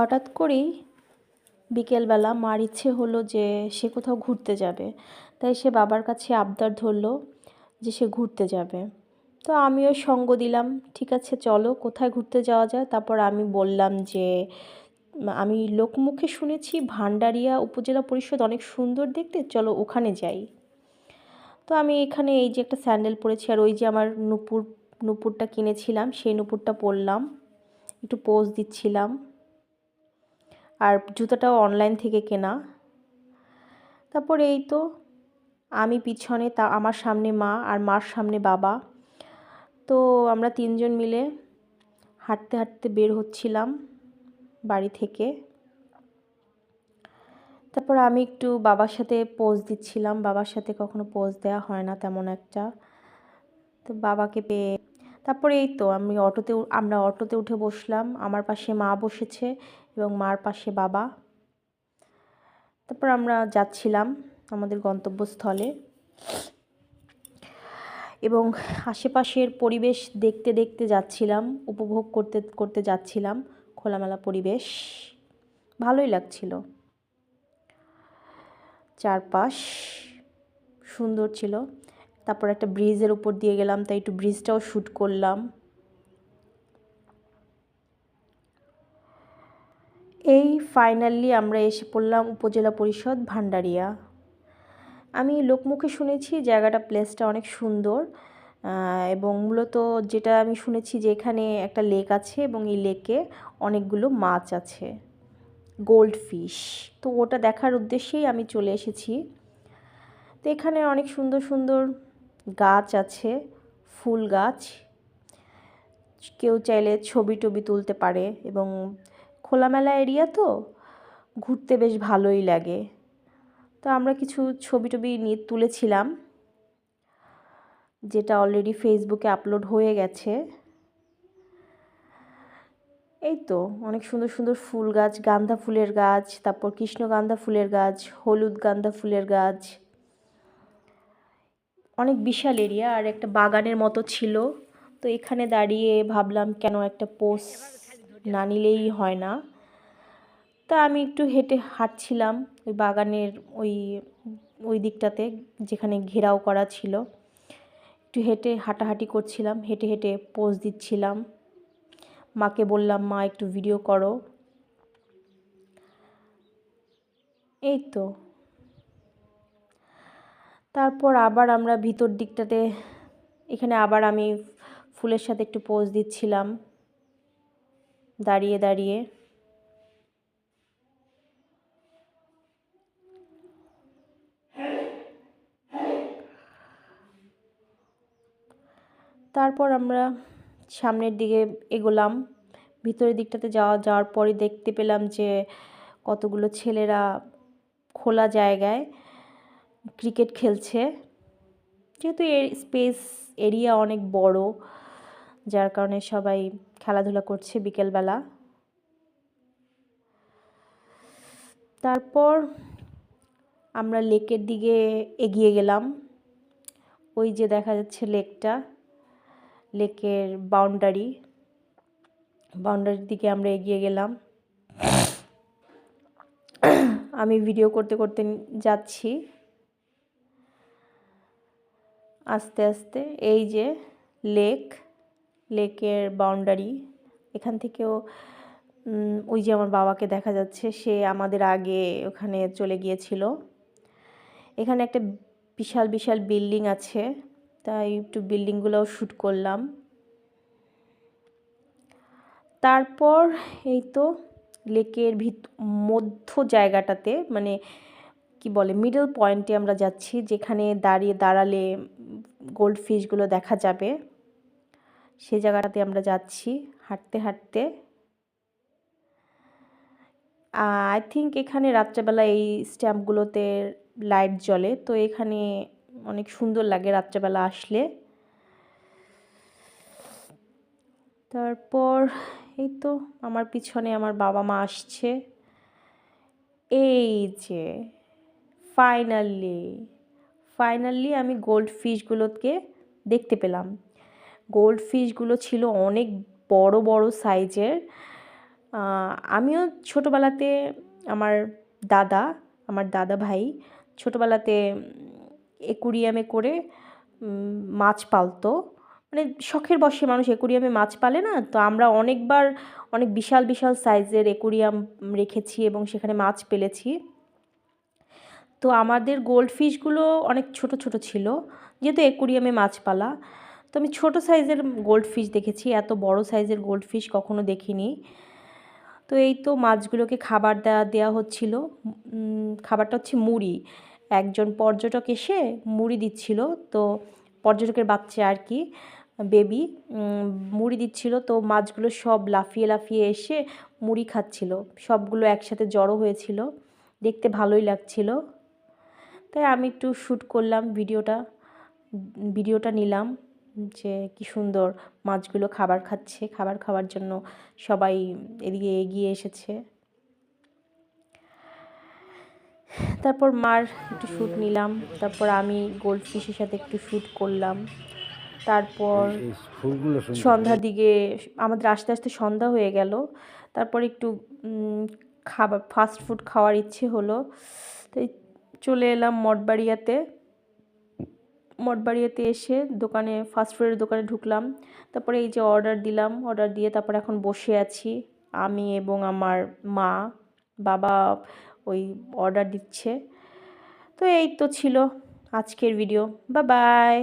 হঠাৎ করেই বিকেলবেলা মার ইচ্ছে হলো যে সে কোথাও ঘুরতে যাবে। তাই সে বাবার কাছে আবদার ধরলো যে সে ঘুরতে যাবে। তো আমিও সঙ্গ দিলাম, ঠিক আছে, চলো, কোথায় ঘুরতে যাওয়া যায়? তারপর আমি বললাম যে, আমি লোকমুখে শুনেছি ভান্ডারিয়া উপজেলা পরিষদ অনেক সুন্দর দেখতে, চলো ওখানে যাই। তো আমি এখানে এই যে একটা স্যান্ডেল পরেছি, আর ওই যে আমার নুপুর, নুপুরটা কিনেছিলাম, সেই নুপুরটা পরলাম, একটু পোজ দিচ্ছিলাম। আর জুতাটাও অনলাইন থেকে কেনা। তারপর এই তো, আমি পিছনে তা, আমার সামনে মা আর মার সামনে বাবা। তো আমরা তিনজন মিলে হাঁটতে হাঁটতে বের হচ্ছিলাম বাড়ি থেকে। তারপর আমি একটু বাবার সাথে পোজ দিচ্ছিলাম। বাবার সাথে কখনো পোজ দেওয়া হয় না তেমন একটা। তো বাবাকে পেয়ে, তারপরে এই তো আমি অটোতে, আমরা অটোতে উঠে বসলাম। আমার পাশে মা বসেছে। এবং মার পাশে বাবা। তারপর আমরা যাচ্ছিলাম আমাদের গন্তব্যস্থলে। এবং আশেপাশের পরিবেশ দেখতে দেখতে যাচ্ছিলাম, উপভোগ করতে করতে যাচ্ছিলাম, খোলামেলা পরিবেশ। ভালোই লাগছিল। চারপাশ সুন্দর ছিল। তারপর একটা ব্রিজের উপর দিয়ে গেলাম, তাই একটু ব্রিজটাও শ্যুট করলাম। এই ফাইনালি আমরা এসে পড়লাম উপজেলা পরিষদ ভান্ডারিয়া। আমি লোকমুখে শুনেছি জায়গাটা প্লেসটা অনেক সুন্দর এবং মূলত যেটা আমি শুনেছি যে এখানে একটা লেক আছে এবং এই লেকে অনেকগুলো মাছ আছে গোল্ড ফিশ তো ওটা দেখার উদ্দেশ্যেই আমি চলে এসেছি। তো এখানে অনেক সুন্দর সুন্দর গাছ আছে, ফুল গাছ। কেউ চাইলে ছবি টবি তুলতে পারে এবং খোলামেলা এরিয়া তো, ঘুরতে বেশ ভালোই লাগে। তো আমরা কিছু ছবি টবি নিয়ে তুলেছিলাম, যেটা অলরেডি ফেসবুকে আপলোড হয়ে গেছে। এই তো, অনেক সুন্দর সুন্দর ফুল গাছ, গাঁদা ফুলের গাছ, তারপর কৃষ্ণগান্ধা ফুলের গাছ, হলুদ গাঁদা ফুলের গাছ। অনেক বিশাল এরিয়া, আর একটা বাগানের মতো ছিল। তো এখানে দাঁড়িয়ে ভাবলাম কেন একটা পোস না নিলেই হয় না। তা আমি একটু হেঁটে হাঁটছিলাম, ওই বাগানের ওই ওই দিকটাতে যেখানে ঘেরাও করা ছিল। একটু হেঁটে হাঁটাহাঁটি করছিলাম, হেঁটে হেঁটে পোজ দিচ্ছিলাম। মাকে বললাম, মা, একটু ভিডিও করো। এই তো। তারপর আবার আমরা ভিতর দিকটাতে, এখানে আবার আমি ফুলের সাথে একটু পোজ দিচ্ছিলাম। দাঁড়িয়ে দাঁড়িয়ে। তারপর আমরা সামনের দিকে এগোলাম। ভিতরের দিকটাতে যাওয়া, যাওয়ার পরে দেখতে পেলাম যে কতগুলো ছেলেরা খোলা জায়গায় ক্রিকেট খেলছে। যেহেতু এর স্পেস এরিয়া অনেক বড়, যার কারণে সবাই খেলাধুলা করছে বিকেলবেলা। তারপর আমরা লেকের দিকে এগিয়ে গেলাম। ওই যে দেখা যাচ্ছে লেকটা, লেকের বাউন্ডারি। বাউন্ডারির দিকে আমরা এগিয়ে গেলাম। আমি ভিডিও করতে করতে যাচ্ছি। আস্তে আস্তে এই যে লেক। লেকের বাউন্ডারি এখান থেকেও ওই যে আমার বাবাকে দেখা যাচ্ছে, সে আমাদের আগে ওখানে চলে গিয়েছিল। এখানে একটা বিশাল বিশাল বিল্ডিং আছে, তাই একটু বিল্ডিংগুলোও শ্যুট করলাম। তারপর এই তো লেকের ভিত, মধ্য জায়গাটাতে মানে কি বলে মিডল পয়েন্টে আমরা যাচ্ছি, যেখানে দাঁড়িয়ে দাঁড়ালে গোল্ড ফিশগুলো দেখা যাবে। সেই জায়গাটাতে আমরা যাচ্ছি হাঁটতে হাঁটতে। আই থিঙ্ক এখানে রাত্রেবেলা এই স্ট্যাম্পগুলোতে লাইট জ্বলে, তো এখানে অনেক সুন্দর লাগে রাত্রেবেলা আসলে। তারপর এই তো আমার পিছনে আমার বাবা মা আসছে। এই যে ফাইনালি ফাইনালি আমি গোল্ড ফিশগুলোকে দেখতে পেলাম। গোল্ড ফিশগুলো ছিল অনেক বড় বড় সাইজের। আমিও ছোটোবেলাতে আমার দাদা আমার দাদা ভাই ছোটোবেলাতে একুরিয়ামে করে মাছ পালতো। মানে শখের বশে মানুষ একুরিয়ামে মাছ পালে না, তো আমরা অনেকবার অনেক বিশাল বিশাল সাইজের একুরিয়াম রেখেছি এবং সেখানে মাছ পেলেছি। তো আমাদের গোল্ড ফিশগুলো অনেক ছোট ছোট ছিল, যেহেতু একুরিয়ামে মাছ পালা। তো আমি ছোটো সাইজের গোল্ড ফিশ দেখেছি, এত বড় সাইজের গোল্ড ফিশ কখনো দেখিনি। তো এই তো মাছগুলোকে খাবার দেওয়া দেওয়া হচ্ছিল। খাবারটা হচ্ছে মুড়ি। একজন পর্যটক এসে মুড়ি দিচ্ছিল। তো পর্যটকের বাচ্চা আর কি, বেবি মুড়ি দিচ্ছিল। তো মাছগুলো সব লাফিয়ে লাফিয়ে এসে মুড়ি খাচ্ছিল। সবগুলো একসাথে জড়ো হয়েছিল। দেখতে ভালোই লাগছিল। তাই আমি একটু শ্যুট করলাম, ভিডিওটা ভিডিওটা নিলাম। যে কি সুন্দর মাছগুলো খাবার খাচ্ছে খাবার খাওয়ার জন্য সবাই এদিকে এগিয়ে এসেছে। তারপর মার একটু শ্যুট নিলাম তারপর আমি গোল্ড ফিশের সাথে একটু শ্যুট করলাম। তারপর সন্ধ্যার দিকে আমাদের আস্তে আস্তে সন্ধ্যা হয়ে গেল তারপর একটু খাবার ফাস্ট ফুড খাওয়ার ইচ্ছে হলো। তাই চলে এলাম মঠবাড়িয়াতে। মঠবাড়িয়াতে এসে দোকানে ফাস্টফুডের দোকানে ঢুকলাম। তারপরে এই যে অর্ডার দিলাম অর্ডার দিয়ে তারপর এখন বসে আছি। আমি এবং আমার মা, বাবা ওই অর্ডার দিচ্ছে। তো এই তো ছিল আজকের ভিডিও বা বাই